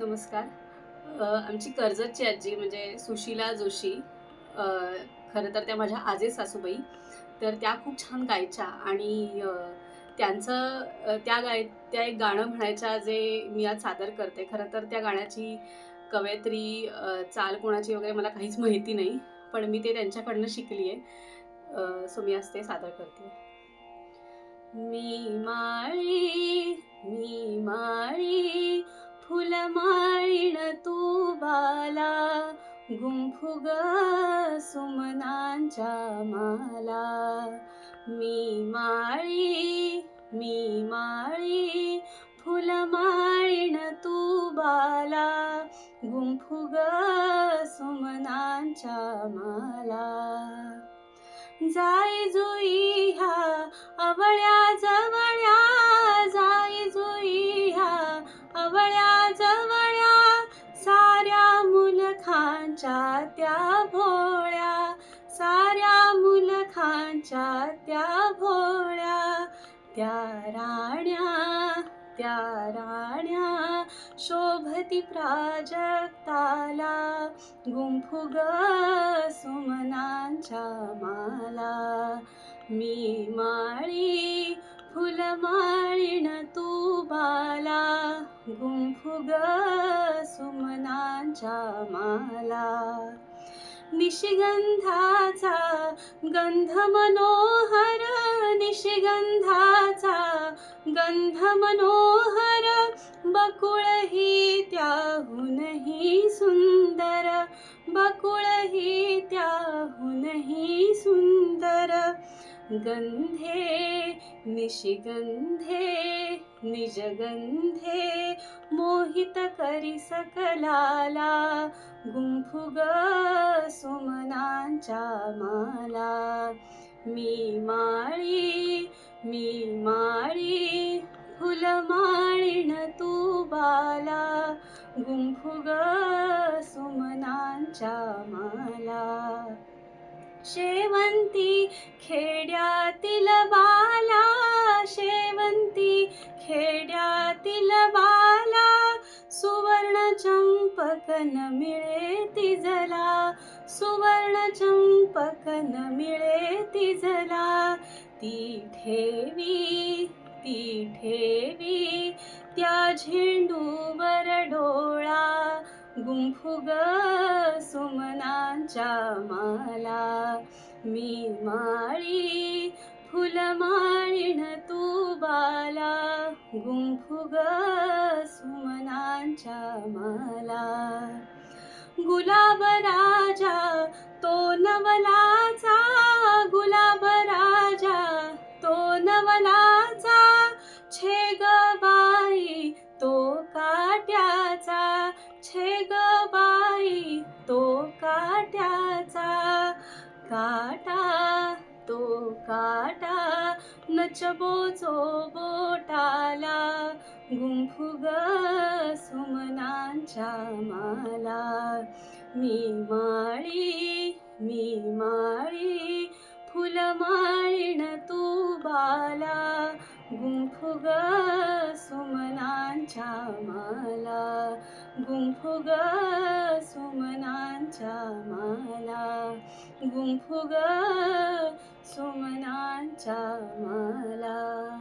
नमस्कार. आमची कर्जतची आजी म्हणजे सुशीला जोशी खरं तर त्या माझ्या आजे सासूबाई तर त्या खूप छान गायच्या आणि त्यांचं त्या गाय त्या एक गाणं म्हणायच्या जे मी आज सादर करते. खरं तर त्या गाण्याची कवयित्री चाल कोणाची वगैरे मला काहीच माहिती नाही पण मी ते त्यांच्याकडनं शिकली आहे सो मी आज ते सादर करते. मी माळी मी माळी माळीण तू बाला गुंफुग सुमनांच्या माला. मी माळी मी माळी फुलमाळीण तू बाला गुंफुग सुमनांच्या माला. जाई जुई मुलखांच्या त्या भोळ्या साऱ्या मुलखांच्या त्या भोळ्या त्या राण्या त्या राण्या शोभती प्राजक्ताला गुंफुग सुमनांच्या माला. मी माळी फुलमाळीण तू बाला. गुंफुग सुमनांच्या माला. निशिगंधाचा गंध मनोहर निशिगंधाचा गंध मनोहर बकुळही त्याहूनही सुंदर बकुळही त्याहूनही सुंदर. गंधे निशिगंधे निजगंधे मोहित करी सकलाला गुंफुग सुमनांच्या माला. मी माळी मी माळी फुलमाळीण तू बाला गुंफुग सुमनांच्या माला. शेवंती खेड्यातील बाला शेवंती खेड्यातील बाला सुवर्ण चंपकन मिळे तिजला सुवर्ण चंपकन मिळे तिजला ती ठेवी ती ठेवी त्या झेंडूवर डोळा गुंफुग सुमनांच्या माला. मी माळी फुलमाळीण तू बाला. गुंफुग सुमनांच्या माला. गुलाब राजा तो नवला काटा तो काटा नचबो जो बोटाला गुंफुग सुमनांच्या माला. मी माळी मी माळी फुलमाळीण तू बाला गुंफुग सुमनांच्या माला. गुंफुग सुमनांच्या माला. गुंफुग सुमनांच्या माला.